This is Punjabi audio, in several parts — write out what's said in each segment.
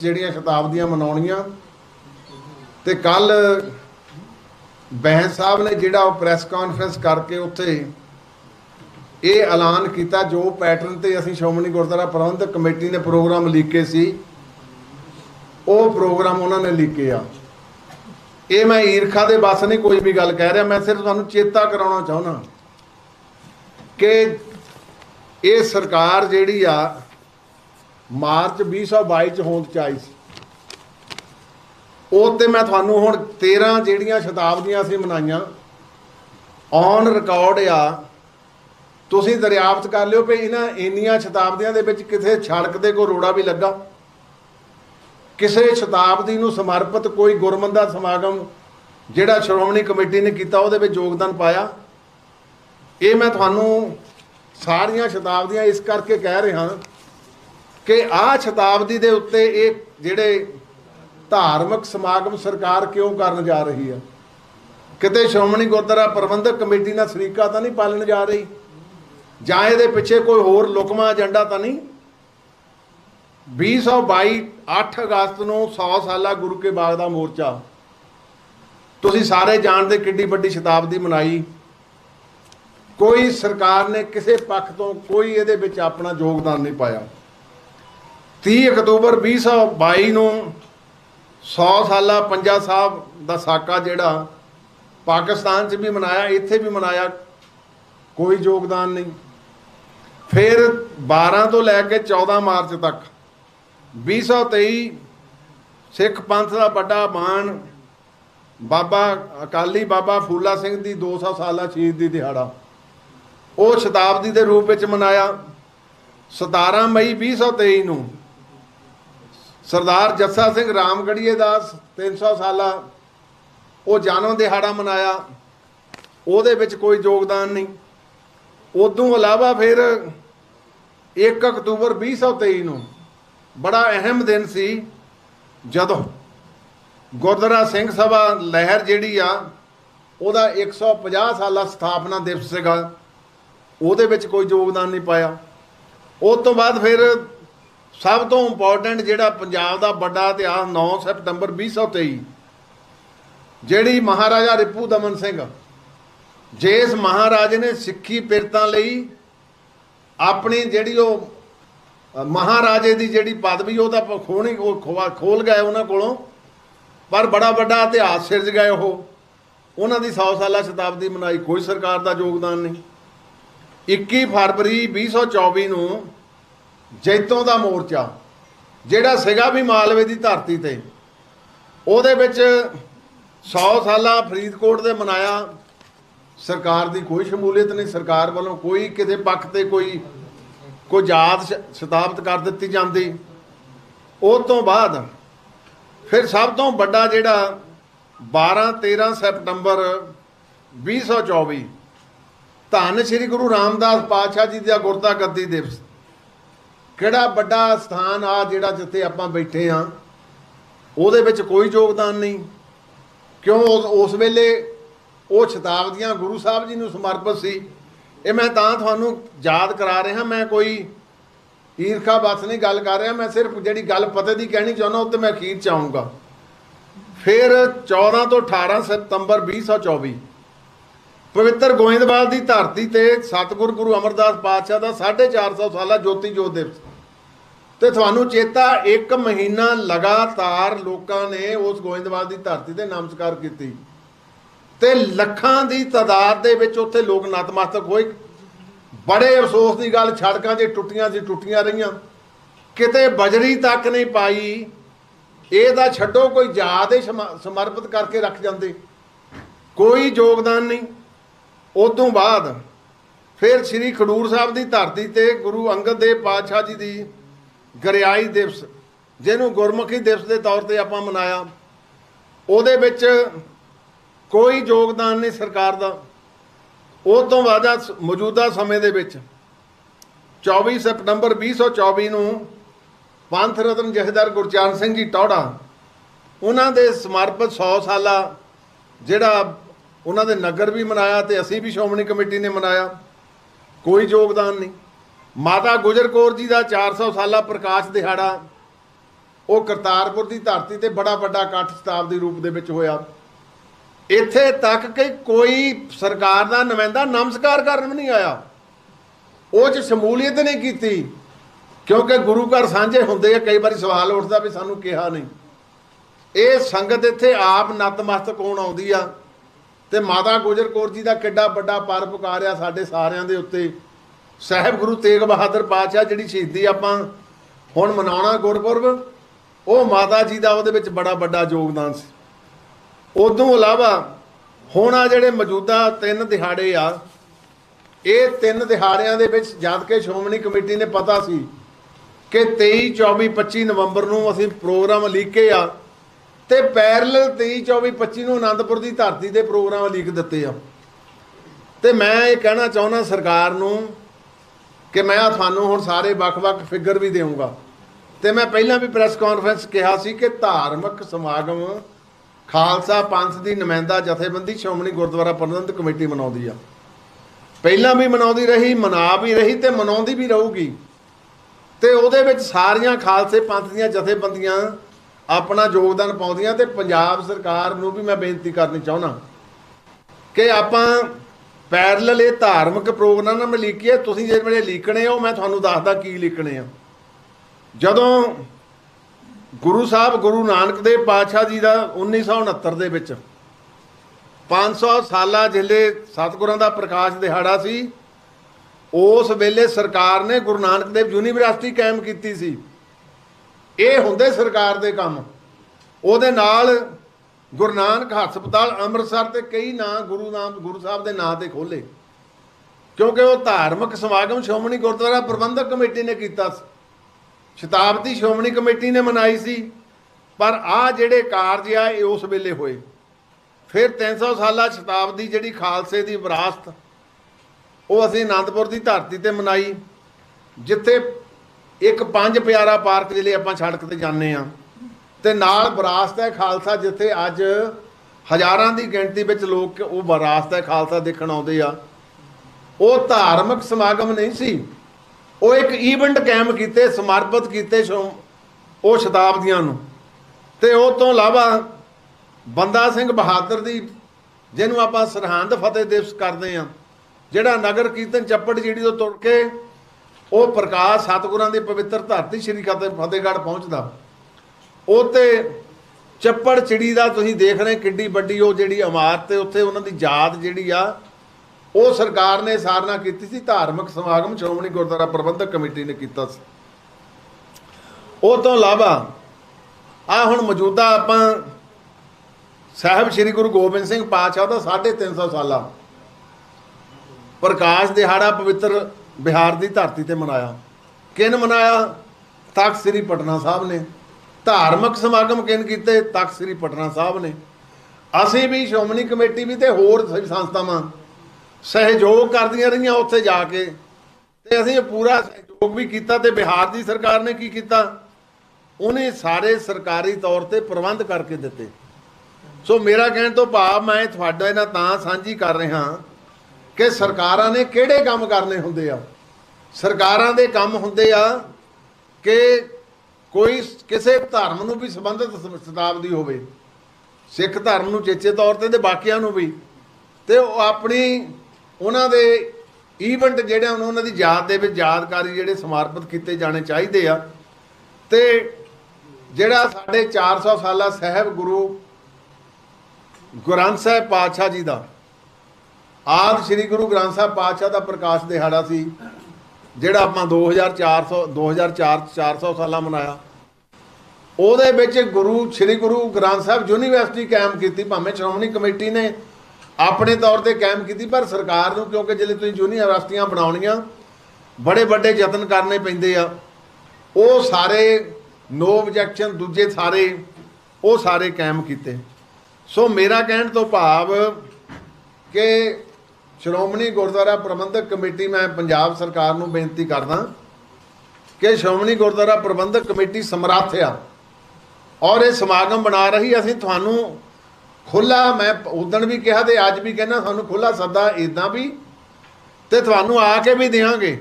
ਜਿਹੜੀਆਂ ਸ਼ਤਾਬਦੀਆਂ ਮਨਾਉਣੀਆਂ। ਤੇ ਕੱਲ ਬੈਂਸ ਸਾਹਿਬ ਨੇ ਜਿਹੜਾ ਉਹ ਪ੍ਰੈਸ ਕਾਨਫਰੰਸ ਕਰਕੇ ਉੱਥੇ ਇਹ ਐਲਾਨ ਕੀਤਾ, ਜੋ ਪੈਟਰਨ ਤੇ ਅਸੀਂ ਸ਼੍ਰੋਮਣੀ ਗੁਰਦੁਆਰਾ ਪ੍ਰਬੰਧਕ ਕਮੇਟੀ ਨੇ ਪ੍ਰੋਗਰਾਮ ਲੀਕੇ ਸੀ, ਉਹ ਪ੍ਰੋਗਰਾਮ ਉਹਨਾਂ ਨੇ ਲੀਕੇ ਆ। ਇਹ ਮੈਂ ਈਰਖਾ ਦੇ ਬਸ ਨਹੀਂ ਕੋਈ ਵੀ ਗੱਲ ਕਹਿ ਰਿਹਾ, ਮੈਂ ਸਿਰਫ ਤੁਹਾਨੂੰ ਚੇਤਾ ਕਰਾਉਣਾ ਚਾਹੁੰਦਾ ਕਿ ਇਹ ਸਰਕਾਰ ਜਿਹੜੀ ਆ ਮਾਰਚ 2022 ਚ ਹੋਂਦ ਚ ਆਈ ਸੀ। ਉਹ ਤੇ ਮੈਂ ਤੁਹਾਨੂੰ ਹੁਣ 13 ਜਿਹੜੀਆਂ ਸ਼ਤਾਬਦੀਆਂ ਅਸੀਂ ਮਨਾਈਆਂ ਔਨ ਰਿਕਾਰਡ ਆ। ਤੁਸੀਂ ਦਰਿਆਫਤ ਕਰ ਲਿਓ ਵੀ ਇਹਨਾਂ ਇੰਨੀਆਂ ਸ਼ਤਾਬਦੀਆਂ ਦੇ ਵਿੱਚ ਕਿਸੇ ਸੜਕ ਦੇ ਕੋਈ ਰੋੜਾ ਵੀ ਲੱਗਾ। ਕਿਸੇ ਸ਼ਤਾਬਦੀ ਨੂੰ ਸਮਰਪਿਤ ਕੋਈ ਗੁਰਮੰਦਾ ਸਮਾਗਮ ਜਿਹੜਾ ਸ਼੍ਰੋਮਣੀ ਕਮੇਟੀ ਨੇ ਕੀਤਾ, ਉਹਦੇ ਵਿੱਚ ਯੋਗਦਾਨ ਪਾਇਆ। ਇਹ ਮੈਂ ਤੁਹਾਨੂੰ ਸਾਰੀਆਂ ਸ਼ਤਾਬਦੀਆਂ ਇਸ ਕਰਕੇ ਕਹਿ ਰਿਹਾ ਕਿ ਆਹ ਸ਼ਤਾਬਦੀ ਦੇ ਉੱਤੇ ਇਹ ਜਿਹੜੇ ਧਾਰਮਿਕ ਸਮਾਗਮ ਸਰਕਾਰ ਕਿਉਂ ਕਰਨ ਜਾ ਰਹੀ ਹੈ ਕਿਤੇ ਸ਼੍ਰੋਮਣੀ ਗੁਰਦੁਆਰਾ ਪ੍ਰਬੰਧਕ ਕਮੇਟੀ ਨਾਲ ਸਰੀਕਾ ਤਾਂ ਨਹੀਂ ਪਾਲਣ ਜਾ ਰਹੀ? ਜਾਂ ਇਹਦੇ ਪਿੱਛੇ ਕੋਈ ਹੋਰ ਲੁਕਮਾ ਏਜੰਡਾ ਤਾਂ ਨਹੀਂ? 2022 8 ਅਗਸਤ ਨੂੰ 100 ਸਾਲਾ ਗੁਰੂ ਕੇ ਬਾਗ ਦਾ ਮੋਰਚਾ। ਤੁਸੀਂ ਸਾਰੇ ਜਾਣਦੇ ਕਿੱਡੀ ਵੱਡੀ ਸ਼ਤਾਬਦੀ ਮਨਾਈ। ਕੋਈ ਸਰਕਾਰ ਨੇ ਕਿਸੇ ਪੱਖ ਤੋਂ ਕੋਈ ਇਹਦੇ ਵਿੱਚ ਆਪਣਾ ਯੋਗਦਾਨ ਨਹੀਂ ਪਾਇਆ। 30 ਅਕਤੂਬਰ 2022 ਨੂੰ 100 ਸਾਲਾ ਪੰਜਾ ਸਾਹਿਬ ਦਾ ਸਾਕਾ ਜਿਹੜਾ ਪਾਕਿਸਤਾਨ 'ਚ ਵੀ ਮਨਾਇਆ, ਇੱਥੇ ਵੀ ਮਨਾਇਆ, ਕੋਈ ਯੋਗਦਾਨ ਨਹੀਂ। ਫਿਰ 12 ਤੋਂ ਲੈ ਕੇ 14 ਮਾਰਚ ਤੱਕ 2023 ਸਿੱਖ ਪੰਥ ਦਾ ਵੱਡਾ ਮਾਣ ਬਾਬਾ ਅਕਾਲੀ ਬਾਬਾ ਫੂਲਾ ਸਿੰਘ ਦੀ 200 ਸਾਲਾ ਸ਼ਹੀਦੀ ਦਿਹਾੜਾ, ਉਹ ਸ਼ਤਾਬਦੀ ਦੇ ਰੂਪ ਵਿੱਚ ਮਨਾਇਆ। 17 ਮਈ 2023 ਨੂੰ ਸਰਦਾਰ ਜੱਸਾ ਸਿੰਘ ਰਾਮਗੜੀਏ ਦਾ 300 ਸਾਲਾ, ਉਹ ਜਨਮ ਦਿਹਾੜਾ ਮਨਾਇਆ। ਉਹਦੇ ਵਿੱਚ ਕੋਈ ਯੋਗਦਾਨ ਨਹੀਂ। ਉਦੋਂ ਇਲਾਵਾ ਫਿਰ 1 ਅਕਤੂਬਰ 2023 ਨੂੰ ਬੜਾ ਅਹਿਮ ਦਿਨ ਸੀ, ਜਦੋਂ ਗੁਰਦੁਆਰਾ ਸਿੰਘ ਸਭਾ ਲਹਿਰ ਜਿਹੜੀ ਆ, ਉਹਦਾ 150 ਸਾਲਾ ਸਥਾਪਨਾ ਦਿਵਸ ਸੀਗਾ। ਉਹਦੇ ਵਿੱਚ ਕੋਈ ਯੋਗਦਾਨ ਨਹੀਂ ਪਾਇਆ। ਉਸ ਤੋਂ ਬਾਅਦ ਫਿਰ ਸਭ ਤੋਂ ਇੰਪੋਰਟੈਂਟ ਜਿਹੜਾ ਪੰਜਾਬ ਦਾ ਵੱਡਾ ਇਤਿਹਾਸ 9 ਸਤੰਬਰ 2023 ਜਿਹੜੀ ਮਹਾਰਾਜਾ ਰਿਪੂ ਦਮਨ ਸਿੰਘ, ਜਿਸ ਮਹਾਰਾਜ ਨੇ ਸਿੱਖੀ ਪਿਰਤਾਂ ਲਈ ਆਪਣੀ ਜਿਹੜੀ ਉਹ ਮਹਾਰਾਜੇ ਦੀ ਜਿਹੜੀ ਪਦਵੀ ਉਹ ਤਾਂ ਖੋਣੀ ਉਹ ਖੋਲ ਗਏ ਉਹਨਾਂ ਕੋਲੋਂ, ਪਰ ਬੜਾ ਵੱਡਾ ਇਤਿਹਾਸ ਸਿਰਜ ਗਏ ਉਹ। ਉਹਨਾਂ ਦੀ 100 ਸਾਲਾ ਸ਼ਤਾਬਦੀ ਮਨਾਈ, ਕੋਈ ਸਰਕਾਰ ਦਾ ਯੋਗਦਾਨ ਨਹੀਂ। 21 ਫਰਵਰੀ 2024 ਨੂੰ ਜੈਤੋਂ ਦਾ ਮੋਰਚਾ, ਜਿਹੜਾ ਸੀਗਾ ਵੀ ਮਾਲਵੇ ਦੀ ਧਰਤੀ ਤੇ। ਉਹਦੇ ਵਿੱਚ 100 ਸਾਲਾਂ ਫਰੀਦਕੋਟ ਦੇ ਮਨਾਇਆ, ਸਰਕਾਰ ਦੀ ਕੋਈ ਸ਼ਮੂਲੀਅਤ ਨਹੀਂ, ਸਰਕਾਰ ਵੱਲੋਂ ਕੋਈ ਕਿਸੇ ਪੱਖ ਤੇ ਕੋਈ ਕੋਈ ਯਾਦ ਸ਼- ਕਰ ਦਿੱਤੀ ਜਾਂਦੀ। ਉਸ ਤੋਂ ਬਾਅਦ ਫਿਰ ਸਭ ਤੋਂ ਵੱਡਾ ਜਿਹੜਾ 12 13 ਸਤੰਬਰ 2024 ਧੰਨ ਸ੍ਰੀ ਗੁਰੂ ਰਾਮਦਾਸ ਪਾਤਸ਼ਾਹ ਜੀ ਦਾ ਗੁਰਤਾ ਗੱਦੀ ਦਿਵਸ ਕਿਹੜਾ ਵੱਡਾ ਸਥਾਨ ਆ ਜਿਹੜਾ ਜਿੱਥੇ ਆਪਾਂ ਬੈਠੇ ਆ? ਉਹਦੇ ਵਿੱਚ ਕੋਈ ਯੋਗਦਾਨ ਨਹੀਂ। ਕਿਉਂ? ਉਸ ਵੇਲੇ ਉਹ ਸ਼ਤਾਬਦੀਆਂ ਗੁਰੂ ਸਾਹਿਬ ਜੀ ਨੂੰ ਸਮਰਪਿਤ ਸੀ। ਇਹ ਮੈਂ ਤਾਂ ਤੁਹਾਨੂੰ ਯਾਦ ਕਰਾ ਰਿਹਾ। ਮੈਂ ਕੋਈ ਈਰਖਾ ਬਸ ਨਹੀਂ ਗੱਲ ਕਰ ਰਿਹਾ। ਮੈਂ ਸਿਰਫ ਜਿਹੜੀ ਗੱਲ ਪਤੇ ਦੀ ਕਹਿਣੀ ਚਾਹੁੰਦਾ, ਉਹ ਤੇ ਮੈਂ ਅਖੀਰ ਚ ਆਊਂਗਾ। ਫਿਰ 14 ਤੋਂ 18 ਸਤੰਬਰ 2024 ਪਵਿੱਤਰ ਗੋਇੰਦਵਾਲ ਦੀ ਧਰਤੀ ਤੇ ਸਤਿਗੁਰ ਗੁਰੂ ਅਮਰਦਾਸ ਪਾਤਸ਼ਾਹ ਦਾ 450 ਸਾਲਾ ਜੋਤੀ ਜੋਤ ਦਿਵਸ ਤੇ ਤੁਹਾਨੂੰ ਚੇਤਾ ਇੱਕ ਮਹੀਨਾ ਲਗਾਤਾਰ ਲੋਕਾਂ ਨੇ ਉਸ ਗੋਇੰਦਵਾਲ ਦੀ ਧਰਤੀ ਤੇ ਨਮਸਕਾਰ ਕੀਤੀ। ਤੇ ਲੱਖਾਂ ਦੀ ਤਾਦਾਦ ਦੇ ਵਿੱਚ ਉੱਥੇ ਲੋਕ ਨਤਮਸਤਕ ਹੋਏ। ਬੜੇ ਅਫਸੋਸ ਦੀ ਗੱਲ ਸੜਕਾਂ 'ਚ ਟੁੱਟੀਆਂ ਸੀ, ਟੁੱਟੀਆਂ ਰਹੀਆਂ। ਕਿਤੇ ਬਜਰੀ ਤੱਕ ਨਹੀਂ ਪਾਈ। ਇਹ ਤਾਂ ਛੱਡੋ, ਕੋਈ ਯਾਦ ਹੀ ਸਮਰਪਿਤ ਕਰਕੇ ਰੱਖ ਜਾਂਦੇ। ਕੋਈ ਯੋਗਦਾਨ ਨਹੀਂ। ਉਦੋਂ ਬਾਅਦ ਫਿਰ ਸ੍ਰੀ ਖਡੂਰ ਸਾਹਿਬ ਦੀ ਧਰਤੀ ਤੇ ਗੁਰੂ ਅੰਗਦ ਦੇਵ ਪਾਤਸ਼ਾਹ ਜੀ ਦੀ ਗਰਿਆਈ ਦਿਵਸ, ਜਿਹਨੂੰ ਗੁਰਮੁਖੀ ਦਿਵਸ ਦੇ ਤੌਰ ਤੇ ਆਪਾਂ ਮਨਾਇਆ। ਉਹਦੇ ਵਿੱਚ ਕੋਈ ਯੋਗਦਾਨ ਨਹੀਂ ਸਰਕਾਰ ਦਾ। ਉਹ ਤੋਂ ਬਾਅਦ ਮੌਜੂਦਾ ਸਮੇਂ ਦੇ ਵਿੱਚ 24 ਸਤੰਬਰ 2024 ਨੂੰ ਪੰਥ ਰਤਨ ਜਥੇਦਾਰ ਗੁਰਚਰਨ ਸਿੰਘ ਜੀ ਟੌੜਾ ਉਹਨਾਂ ਦੇ ਸਮਰਪਿਤ 100 ਸਾਲਾ ਜਿਹੜਾ ਉਹਨਾਂ ਦੇ ਨਗਰ ਵੀ ਮਨਾਇਆ ਤੇ ਅਸੀਂ ਵੀ ਸ਼੍ਰੋਮਣੀ ਕਮੇਟੀ ਨੇ ਮਨਾਇਆ। ਕੋਈ ਯੋਗਦਾਨ ਨਹੀਂ। ਮਾਤਾ ਗੁਜਰ ਕੌਰ ਜੀ ਦਾ 400 ਸਾਲਾ ਪ੍ਰਕਾਸ਼ ਦਿਹਾੜਾ, ਉਹ ਕਰਤਾਰਪੁਰ ਦੀ ਧਰਤੀ ਤੇ ਬੜਾ ਵੱਡਾ ਇਕੱਠ ਸ਼ਤਾਬਦੀ ਰੂਪ ਦੇ ਵਿੱਚ ਹੋਇਆ। ਇੱਥੇ ਤੱਕ ਕਿ ਕੋਈ ਸਰਕਾਰ ਦਾ ਨੁਮਾਇੰਦਾ ਨਮਸਕਾਰ ਕਰਨ ਵੀ ਨਹੀਂ ਆਇਆ। ਉਹ ਚ ਸ਼ਮੂਲੀਅਤ ਨਹੀਂ ਕੀਤੀ, ਕਿਉਂਕਿ ਗੁਰੂ ਘਰ ਸਾਂਝੇ ਹੁੰਦੇ ਆ, ਕਈ ਵਾਰੀ ਸਵਾਲ ਉੱਠਦਾ ਵੀ ਸਾਨੂੰ ਕਿਹਾ ਨਹੀਂ। ਇਹ ਸੰਗਤ ਇੱਥੇ ਆਪ ਨਤਮਸਤਕ ਹੋਣ ਆਉਂਦੀ ਆ, ਤੇ ਮਾਤਾ ਗੁਜਰ ਕੌਰ ਜੀ ਦਾ ਕਿੱਡਾ ਵੱਡਾ ਪਰਉਪਕਾਰ ਆ ਸਾਡੇ ਸਾਰਿਆਂ ਦੇ ਉੱਤੇ। ਸਾਹਿਬ ਗੁਰੂ ਤੇਗ ਬਹਾਦਰ ਪਾਤਸ਼ਾਹ ਜਿਹੜੀ ਸ਼ਹੀਦੀ ਆਪਾਂ ਹੁਣ ਮਨਾਉਣਾ ਗੁਰਪੁਰਬ, ਉਹ ਮਾਤਾ ਜੀ ਦਾ ਉਹਦੇ ਵਿੱਚ ਬੜਾ ਵੱਡਾ ਯੋਗਦਾਨ ਸੀ। ਉਦੋਂ ਇਲਾਵਾ ਹੁਣ ਆ ਜਿਹੜੇ ਮੌਜੂਦਾ ਤਿੰਨ ਦਿਹਾੜੇ ਆ, ਇਹ ਤਿੰਨ ਦਿਹਾੜਿਆਂ ਦੇ ਵਿੱਚ ਜਦ ਕਿ ਸ਼੍ਰੋਮਣੀ ਕਮੇਟੀ ਨੇ ਪਤਾ ਸੀ ਕਿ 23 24 25 ਨਵੰਬਰ ਨੂੰ ਅਸੀਂ ਪ੍ਰੋਗਰਾਮ ਲਿਖੇ ਆ ਤੇ ਪੈਰਲਲ 23 24 25 ਨੂੰ ਆਨੰਦਪੁਰ ਦੀ ਧਰਤੀ ਦੇ ਪ੍ਰੋਗਰਾਮ ਲਿਖ ਦਿੱਤੇ ਆ। ਤੇ ਮੈਂ ਇਹ ਕਹਿਣਾ ਚਾਹੁੰਦਾ ਸਰਕਾਰ ਨੂੰ ਕਿ ਮੈਂ ਤੁਹਾਨੂੰ ਹੁਣ ਸਾਰੇ ਵੱਖ-ਵੱਖ ਫਿਗਰ ਵੀ ਦੇਵਾਂਗਾ ਤੇ ਮੈਂ ਪਹਿਲਾਂ ਵੀ ਪ੍ਰੈਸ ਕਾਨਫਰੰਸ ਕਿਹਾ ਸੀ ਕਿ ਧਾਰਮਿਕ ਸਮਾਗਮ ਖਾਲਸਾ ਪੰਥ ਦੀ ਨੁਮਾਇੰਦਾ ਜਥੇਬੰਦੀ ਸ਼੍ਰੋਮਣੀ ਗੁਰਦੁਆਰਾ ਪ੍ਰਬੰਧਕ ਕਮੇਟੀ ਮਨਾਉਂਦੀ ਆ। ਪਹਿਲਾਂ ਵੀ ਮਨਾਉਂਦੀ ਰਹੀ, ਮਨਾ ਵੀ ਰਹੀ ਤੇ ਮਨਾਉਂਦੀ ਵੀ ਰਹੂਗੀ। ਤੇ ਉਹਦੇ ਵਿੱਚ ਸਾਰੀਆਂ ਖਾਲਸੇ ਪੰਥ ਦੀਆਂ ਜਥੇਬੰਦੀਆਂ ਆਪਣਾ ਯੋਗਦਾਨ ਪਾਉਂਦੀਆਂ ਤੇ ਪੰਜਾਬ ਸਰਕਾਰ ਨੂੰ ਵੀ ਮੈਂ ਬੇਨਤੀ ਕਰਨੀ ਚਾਹੁੰਦਾ ਕਿ ਆਪਾਂ ਪੈਰਲਲ ਇਹ ਧਾਰਮਿਕ ਪ੍ਰੋਗਰਾਮ ਲਿਖੀਏ ਤੁਸੀਂ ਜਿਹੜੇ ਵੇਲੇ ਲਿਖਣੇ ਹੋ, ਮੈਂ ਤੁਹਾਨੂੰ ਦੱਸਦਾ ਕੀ ਲਿਖਣੇ ਆ। ਜਦੋਂ ਗੁਰੂ ਸਾਹਿਬ ਗੁਰੂ ਨਾਨਕ ਦੇਵ ਪਾਤਸ਼ਾਹ ਜੀ ਦਾ 1969 ਦੇ ਵਿੱਚ 500 ਸਾਲਾ ਜਿਲੇ ਸਤਿਗੁਰਾਂ ਦਾ ਪ੍ਰਕਾਸ਼ ਦਿਹਾੜਾ ਸੀ, ਉਸ ਵੇਲੇ ਸਰਕਾਰ ਨੇ ਗੁਰੂ ਨਾਨਕ ਦੇਵ ਯੂਨੀਵਰਸਿਟੀ ਕਾਇਮ ਕੀਤੀ ਸੀ। ਇਹ ਹੁੰਦੇ ਸਰਕਾਰ ਦੇ ਕੰਮ। ਉਹਦੇ ਨਾਲ ਗੁਰੂ ਨਾਨਕ ਹਸਪਤਾਲ ਅੰਮ੍ਰਿਤਸਰ ਤੇ ਕਈ ਨਾਂ ਗੁਰੂ ਨਾਮ, ਗੁਰੂ ਸਾਹਿਬ ਦੇ ਨਾਂ ਤੇ ਖੋਲੇ ਕਿਉਂਕਿ ਉਹ ਧਾਰਮਿਕ ਸਮਾਗਮ ਸ਼੍ਰੋਮਣੀ ਗੁਰਦੁਆਰਾ ਪ੍ਰਬੰਧਕ ਕਮੇਟੀ ਨੇ ਕੀਤਾ ਸੀ। ਸ਼ਤਾਬਦੀ ਸ਼੍ਰੋਮਣੀ ਕਮੇਟੀ ਨੇ ਮਨਾਈ ਸੀ। ਪਰ ਆ ਜਿਹੜੇ ਕਾਰਜ ਆ, ਇਹ ਉਸ ਵੇਲੇ ਹੋਏ। ਫਿਰ 300 ਸਾਲਾ ਸ਼ਤਾਬਦੀ ਜਿਹੜੀ ਖਾਲਸੇ ਦੀ ਵਿਰਾਸਤ, ਉਹ ਅਸੀਂ ਆਨੰਦਪੁਰ ਦੀ ਧਰਤੀ ਤੇ ਮਨਾਈ। ਜਿੱਥੇ ਇੱਕ ਪੰਜ ਪਿਆਰਾ ਪਾਰਕ ਜਿਹੜੇ ਆਪਾਂ ਸੜਕ ਤੇ ਜਾਂਦੇ ਆ ਤੇ ਨਾਲ ਵਿਰਾਸਤ ਹੈ ਖਾਲਸਾ, ਜਿੱਥੇ ਅੱਜ ਹਜ਼ਾਰਾਂ ਦੀ ਗਿਣਤੀ ਵਿੱਚ ਲੋਕ ਉਹ ਵਿਰਾਸਤ ਹੈ ਖਾਲਸਾ ਦੇਖਣ ਆਉਂਦੇ ਆ। ਉਹ ਧਾਰਮਿਕ ਸਮਾਗਮ ਨਹੀਂ ਸੀ। ਉਹ ਇੱਕ ਈਵੈਂਟ ਕਾਇਮ ਕੀਤੇ, ਸਮਰਪਿਤ ਕੀਤੇ ਸ਼ੋ- ਉਹ ਸ਼ਤਾਬਦੀਆਂ ਨੂੰ। ਤੇ ਉਹ ਤੋਂ ਇਲਾਵਾ ਬੰਦਾ ਸਿੰਘ ਬਹਾਦਰ ਦੀ, ਜਿਹਨੂੰ ਆਪਾਂ ਸਰਹੰਦ ਫਤਿਹ ਦਿਵਸ ਕਰਦੇ ਆ ਜਿਹੜਾ ਨਗਰ ਕੀਰਤਨ ਚੱਪੜ ਜਿਹੜੀ ਤੋਂ ਤੁਰ ਕੇ ਉਹ ਪ੍ਰਕਾਸ਼ ਸਤਿਗੁਰਾਂ ਦੀ ਪਵਿੱਤਰ ਧਰਤੀ ਸ਼੍ਰੀ ਫਤਿਹ ਫਤਿਹਗੜ੍ਹ ਪਹੁੰਚਦਾ। ਉਹ ਤੇ ਚੱਪੜ ਚਿੜੀ ਦਾ ਤੁਸੀਂ ਦੇਖ ਰਹੇ ਕਿੱਡੀ ਵੱਡੀ ਉਹ ਜਿਹੜੀ ਇਮਾਰਤ ਹੈ ਉੱਥੇ ਉਹਨਾਂ ਦੀ ਯਾਦ ਜਿਹੜੀ ਆ, ਉਹ ਸਰਕਾਰ ਨੇ ਸਾਰਨਾ ਕੀਤੀ ਸੀ, ਧਾਰਮਿਕ ਸਮਾਗਮ ਸ਼੍ਰੋਮਣੀ ਗੁਰਦੁਆਰਾ ਪ੍ਰਬੰਧਕ ਕਮੇਟੀ ਨੇ ਕੀਤਾ ਸੀ। ਉਹ ਤੋਂ ਇਲਾਵਾ ਆ ਹੁਣ ਮੌਜੂਦਾ ਆਪਾਂ ਸਾਹਿਬ ਸ੍ਰੀ ਗੁਰੂ ਗੋਬਿੰਦ ਸਿੰਘ ਪਾਤਸ਼ਾਹ ਦਾ 350 ਸਾਲਾ ਪ੍ਰਕਾਸ਼ ਦਿਹਾੜਾ ਪਵਿੱਤਰ ਬਿਹਾਰ ਦੀ ਧਰਤੀ ਤੇ ਮਨਾਇਆ। ਕਿਨ ਮਨਾਇਆ? ਤਖਤ ਸ੍ਰੀ ਪਟਨਾ ਸਾਹਿਬ ਨੇ। ਧਾਰਮਿਕ ਸਮਾਗਮ ਕਿਨ ਕੀਤੇ? ਤਖਤ ਸ੍ਰੀ ਪਟਨਾ ਸਾਹਿਬ ਨੇ। ਅਸੀਂ ਵੀ ਸ਼੍ਰੋਮਣੀ ਕਮੇਟੀ ਵੀ ਤੇ ਹੋਰ ਸੰਸਥਾਵਾਂ ਸਹਿਯੋਗ ਕਰਦੀਆਂ ਰਹੀਆਂ ਉੱਥੇ ਜਾ ਕੇ। ਤੇ ਅਸੀਂ ਪੂਰਾ ਸਹਿਯੋਗ ਵੀ ਕੀਤਾ ਤੇ ਬਿਹਾਰ ਦੀ ਸਰਕਾਰ ਨੇ ਕੀ ਕੀਤਾ? ਉਹਨੇ ਸਾਰੇ ਸਰਕਾਰੀ ਤੌਰ ਤੇ ਪ੍ਰਬੰਧ ਕਰਕੇ ਦਿੱਤੇ। ਸੋ ਮੇਰਾ ਕਹਿਣ ਤੋਂ ਭਾਵ ਮੈਂ ਤੁਹਾਡਾ ਇਹਨਾਂ ਤਾਂ ਸਾਂਝੀ ਕਰ ਰਿਹਾ ਕਿ ਸਰਕਾਰਾਂ ਨੇ ਕਿਹੜੇ ਕੰਮ ਕਰਨੇ ਹੁੰਦੇ ਆ? ਸਰਕਾਰਾਂ ਦੇ ਕੰਮ ਹੁੰਦੇ ਆ ਕਿ ਕੋਈ ਕਿਸੇ ਧਰਮ ਨੂੰ ਵੀ ਸੰਬੰਧਿਤ ਸ਼ਤਾਬਦੀ ਹੋਵੇ, ਸਿੱਖ ਧਰਮ ਨੂੰ ਚੇਚੇ ਤੌਰ ਤੇ ਤੇ ਬਾਕੀਆਂ ਨੂੰ ਵੀ, ਤੇ ਉਹ ਆਪਣੀ, ਉਹਨਾਂ ਦੇ ਈਵੈਂਟ ਜਿਹੜੇ ਹਨ ਉਹਨਾਂ ਦੀ ਯਾਦ ਦੇ ਵਿੱਚ ਯਾਦਕਾਰੀ ਜਿਹੜੇ ਸਮਰਪਿਤ ਕੀਤੇ ਜਾਣੇ ਚਾਹੀਦੇ ਆ, ਤੇ ਜਿਹੜਾ ਸਾਡੇ 400 ਸਾਲਾ ਸਾਹਿਬ ਗੁਰੂ ਗ੍ਰੰਥ ਸਾਹਿਬ ਪਾਤਸ਼ਾਹ ਜੀ ਦਾ, ਆਦ ਸ੍ਰੀ ਗੁਰੂ ਗ੍ਰੰਥ ਸਾਹਿਬ ਪਾਤਸ਼ਾਹ ਦਾ ਪ੍ਰਕਾਸ਼ ਦਿਹਾੜਾ ਸੀ ਜਿਹੜਾ ਆਪਾਂ 2400 2004 400 ਸਾਲਾਂ ਮਨਾਇਆ, ਉਹਦੇ ਵਿੱਚ ਗੁਰੂ, ਸ੍ਰੀ ਗੁਰੂ ਗ੍ਰੰਥ ਸਾਹਿਬ ਯੂਨੀਵਰਸਿਟੀ ਕਾਇਮ ਕੀਤੀ, ਭਾਵੇਂ ਸ਼੍ਰੋਮਣੀ ਕਮੇਟੀ ਨੇ ਆਪਣੇ ਤੌਰ ਤੇ ਕਾਇਮ ਕੀਤੀ, ਪਰ ਸਰਕਾਰ ਨੂੰ ਕਿਉਂਕਿ ਜਿਹੜੇ ਤੁਸੀਂ ਯੂਨੀਵਰਸਿਟੀਆਂ ਬਣਾਉਣੀਆਂ, ਬੜੇ ਵੱਡੇ ਯਤਨ ਕਰਨੇ ਪੈਂਦੇ ਆ, ਉਹ ਸਾਰੇ ਨੋ ਆਬਜੈਕਸ਼ਨ ਦੂਜੇ ਸਾਰੇ, ਉਹ ਸਾਰੇ ਕਾਇਮ ਕੀਤੇ। ਸੋ ਮੇਰਾ ਕਹਿਣ ਤੋਂ ਭਾਵ ਕਿ ਸ਼੍ਰੋਮਣੀ ਗੁਰਦੁਆਰਾ ਪ੍ਰਬੰਧਕ ਕਮੇਟੀ, ਮੈਂ ਪੰਜਾਬ ਸਰਕਾਰ ਨੂੰ ਬੇਨਤੀ ਕਰਦਾ ਕਿ ਸ਼੍ਰੋਮਣੀ ਗੁਰਦੁਆਰਾ ਪ੍ਰਬੰਧਕ ਕਮੇਟੀ ਸਮਰੱਥ ਆ ਔਰ ਇਹ ਸਮਾਗਮ ਬਣਾ ਰਹੀ, ਅਸੀਂ ਤੁਹਾਨੂੰ ਖੁੱਲਾ ਮੈਂ ਉਦਣ ਵੀ ਕਿਹਾ ਤੇ ਅੱਜ ਵੀ ਕਹਿੰਦਾ ਤੁਹਾਨੂੰ ਖੁੱਲਾ ਸੱਦਾ ਇਦਾਂ ਵੀ ਤੇ ਤੁਹਾਨੂੰ ਆ ਕੇ ਵੀ ਦੇਵਾਂਗੇ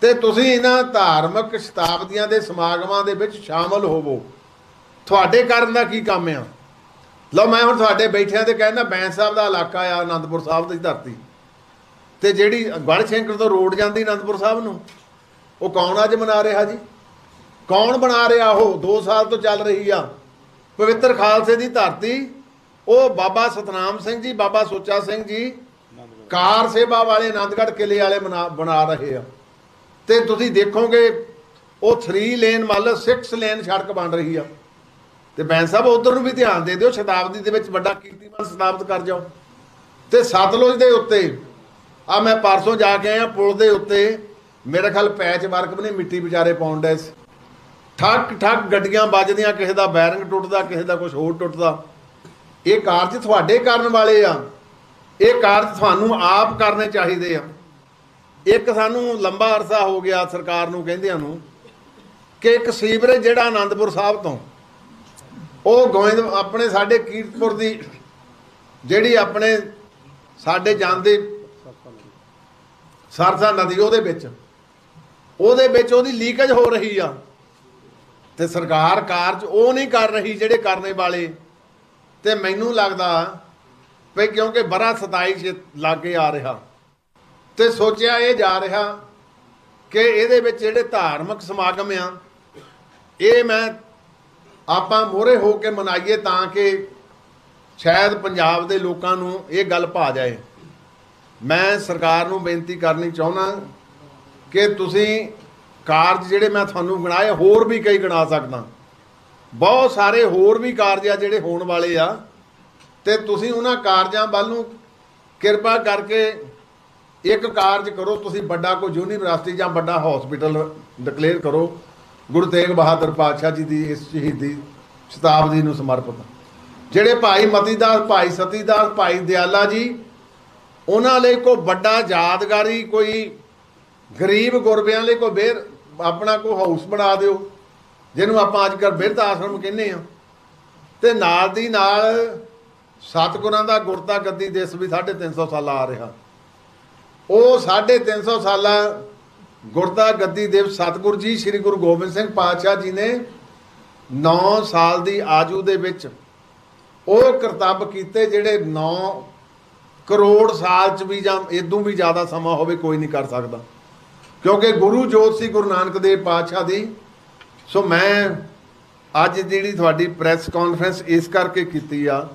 ਤੇ ਤੁਸੀਂ ਇਹਨਾਂ ਧਾਰਮਿਕ ਸ਼ਤਾਬਦੀਆਂ ਦੇ ਸਮਾਗਮਾਂ ਦੇ ਵਿੱਚ ਸ਼ਾਮਲ ਹੋਵੋ। ਤੁਹਾਡੇ ਕਰਨ ਦਾ ਕੀ ਕੰਮ ਆ? ਲਓ, ਮੈਂ ਹੁਣ ਤੁਹਾਡੇ ਬੈਠਿਆਂ ਤੇ ਕਹਿੰਦਾ, ਬੈਂਸ ਸਾਹਿਬ ਦਾ ਇਲਾਕਾ ਆ ਆਨੰਦਪੁਰ ਸਾਹਿਬ ਦੀ ਧਰਤੀ। ਤੇ ਜਿਹੜੀ ਗੜਸ਼ੰਕਰ ਤੋਂ ਰੋਡ ਜਾਂਦੀ ਆਨੰਦਪੁਰ ਸਾਹਿਬ ਨੂੰ, ਉਹ ਕੌਣ ਅੱਜ ਮਨਾ ਰਿਹਾ ਜੀ? ਕੌਣ ਬਣਾ ਰਿਹਾ ਉਹ? 2 ਸਾਲ ਤੋਂ ਚੱਲ ਰਹੀ ਆ। ਪਵਿੱਤਰ ਖਾਲਸੇ ਦੀ ਧਰਤੀ, ਉਹ ਬਾਬਾ ਸਤਨਾਮ ਸਿੰਘ ਜੀ, ਬਾਬਾ ਸੁੱਚਾ ਸਿੰਘ ਜੀ, ਕਾਰ ਸੇਵਾ ਵਾਲੇ ਆਨੰਦਗੜ੍ਹ ਕਿਲੇ ਵਾਲੇ ਬਣਾ ਬਣਾ ਰਹੇ ਆ। ਤੇ ਤੁਸੀਂ ਦੇਖੋਗੇ, ਉਹ 3 ਲੇਨ ਮੱਲ 6 ਲੇਨ ਸੜਕ ਬਣ ਰਹੀ ਆ। ਤੇ ਬੈਂਸ ਸਾਹਿਬ, ਉਧਰ ਨੂੰ ਵੀ ਧਿਆਨ ਦੇ ਦਿਓ, ਸ਼ਤਾਬਦੀ ਦੇ ਵਿੱਚ ਵੱਡਾ ਕੀਰਤੀਮਾਨ ਸਥਾਪਿਤ ਕਰ ਜਾਓ। ਤੇ ਸਤਲੁਜ ਦੇ ਉੱਤੇ ਆ ਮੈਂ ਪਰਸੋਂ ਜਾ ਕੇ ਆਇਆ, ਪੁਲ ਦੇ ਉੱਤੇ, ਮੇਰੇ ਖਿਆਲ ਪੈਚ ਵਰਕ ਵੀ ਨਹੀਂ ਮਿੱਟੀ ਵਿਚਾਰੇ ਪਾਉਣ ਡਏ ਸੀ। ਠੱਕ ਠੱਕ ਗੱਡੀਆਂ ਵੱਜਦੀਆਂ, ਕਿਸੇ ਦਾ ਬੈਰਿੰਗ ਟੁੱਟਦਾ, ਕਿਸੇ ਦਾ ਕੁਝ ਹੋਰ ਟੁੱਟਦਾ। ਇਹ ਕਾਰਜ ਤੁਹਾਡੇ ਕਰਨ ਵਾਲੇ ਆ। ਇਹ ਕਾਰਜ ਤੁਹਾਨੂੰ ਆਪ ਕਰਨੇ ਚਾਹੀਦੇ ਆ। ਇੱਕ ਸਾਨੂੰ ਲੰਬਾ ਅਰਸਾ ਹੋ ਗਿਆ ਸਰਕਾਰ ਨੂੰ ਕਹਿੰਦਿਆਂ ਨੂੰ ਕਿ ਇੱਕ ਸੀਵਰੇਜ ਜਿਹੜਾ ਆਨੰਦਪੁਰ ਸਾਹਿਬ ਤੋਂ ਉਹ ਗੋਇੰਦ ਆਪਣੇ ਸਾਡੇ ਕੀਰਤਪੁਰ ਦੀ ਜਿਹੜੀ ਆਪਣੇ ਸਾਡੇ ਜਾਂਦੇ ਸਰਸਾ ਨਦੀ ਉਹਦੇ ਵਿੱਚ। ਉਹਦੇ ਵਿੱਚ ਉਹਦੀ ਲੀਕੇਜ ਹੋ ਰਹੀ ਆ। ਤੇ ਸਰਕਾਰ ਕਾਰਜ ਉਹ ਨਹੀਂ ਕਰ ਰਹੀ ਜਿਹੜੇ ਕਰਨੇ ਵਾਲੇ। ਤੇ ਮੈਨੂੰ ਲੱਗਦਾ ਵੀ ਕਿਉਂਕਿ ਬੜਾ 27 ਲਾਗੇ ਆ ਰਿਹਾ। ਤੇ ਸੋਚਿਆ ਇਹ ਜਾ ਰਿਹਾ ਕਿ ਇਹਦੇ ਵਿੱਚ ਜਿਹੜੇ ਧਾਰਮਿਕ ਸਮਾਗਮ ਆ, ਇਹ ਮੈਂ ਆਪਾਂ ਮੋਹਰੇ ਹੋ ਕੇ ਮਨਾਈਏ ਤਾਂ ਕਿ ਸ਼ਾਇਦ ਪੰਜਾਬ ਦੇ ਲੋਕਾਂ ਨੂੰ ਇਹ ਗੱਲ ਭਾ ਜਾਏ। ਮੈਂ ਸਰਕਾਰ ਨੂੰ ਬੇਨਤੀ ਕਰਨੀ ਚਾਹੁੰਦਾ ਕਿ ਤੁਸੀਂ ਕਾਰਜ ਜਿਹੜੇ ਮੈਂ ਤੁਹਾਨੂੰ ਗਿਣਾਏ ਹੋਰ ਵੀ ਕਈ ਗਿਣਾ ਸਕਦਾ। ਬਹੁਤ ਸਾਰੇ ਹੋਰ ਵੀ ਕਾਰਜ ਆ ਜਿਹੜੇ ਹੋਣ ਵਾਲੇ ਆ ਤੇ ਤੁਸੀਂ ਉਹਨਾਂ ਕਾਰਜਾਂ ਵੱਲ ਨੂੰ ਕਿਰਪਾ ਕਰਕੇ ਇੱਕ ਕਾਰਜ ਕਰੋ। ਤੁਸੀਂ ਵੱਡਾ ਕੋਈ ਯੂਨੀਵਰਸਿਟੀ ਜਾਂ ਵੱਡਾ ਹਸਪੀਟਲ ਡਿਕਲੇਅਰ ਕਰੋ। ਗੁਰੂ ਤੇਗ ਬਹਾਦਰ ਪਾਤਸ਼ਾਹ ਜੀ ਦੀ ਇਸ ਸ਼ਹੀਦੀ ਸ਼ਤਾਬਦੀ ਨੂੰ ਸਮਰਪਿਤ। ਜਿਹੜੇ ਭਾਈ ਮਤੀਦਾਸ, ਭਾਈ ਸਤੀਦਾਸ, ਭਾਈ ਦਿਆਲਾ ਜੀ, ਉਹਨਾਂ ਲਈ ਕੋਈ ਵੱਡਾ ਯਾਦਗਾਰੀ, ਕੋਈ ਗਰੀਬ ਗੁਰਬਿਆਂ ਲਈ ਕੋਈ ਬੇਰ, ਆਪਣਾ ਕੋਈ ਹਾਊਸ ਬਣਾ ਦਿਓ, ਜਿਹਨੂੰ ਆਪਾਂ ਅੱਜ ਕੱਲ੍ਹ ਬਿਰਧ ਆਸ਼ਰਮ ਕਹਿੰਦੇ ਆ ਤੇ ਨਾਲ ਦੀ ਨਾਲ ਸਤਿਗੁਰਾਂ ਦਾ ਗੁਰਤਾ ਗੱਦੀ ਦੇਸ਼ ਵੀ 350 ਸਾਲ ਆ ਰਿਹਾ। ਉਹ 350 ਸਾਲਾਂ ਗੁਰਦਾ ਗੱਦੀ ਦੇਵ ਸਤਿਗੁਰ ਜੀ, ਸ੍ਰੀ ਗੁਰੂ ਗੋਬਿੰਦ ਸਿੰਘ ਪਾਤਸ਼ਾਹ ਜੀ ਨੇ 9 ਸਾਲ ਦੀ ਆਜੂ ਦੇ ਵਿੱਚ ਉਹ ਕਰਤੱਵ ਕੀਤੇ ਜਿਹੜੇ 9 ਕਰੋੜ ਸਾਲ ਚ ਵੀ ਜਾਂ ਇਦੋਂ ਵੀ ਜ਼ਿਆਦਾ ਸਮਾਂ ਹੋਵੇ ਕੋਈ ਨਹੀਂ ਕਰ ਸਕਦਾ। ਕਿਉਂਕਿ ਗੁਰੂ ਜੋਤ ਸੀ ਗੁਰੂ ਨਾਨਕ ਦੇਵ ਪਾਤਸ਼ਾਹ ਦੀ। ਸੋ ਮੈਂ ਅੱਜ ਜਿਹੜੀ ਤੁਹਾਡੀ ਪ੍ਰੈਸ ਕਾਨਫਰੰਸ ਇਸ ਕਰਕੇ ਕੀਤੀ ਆ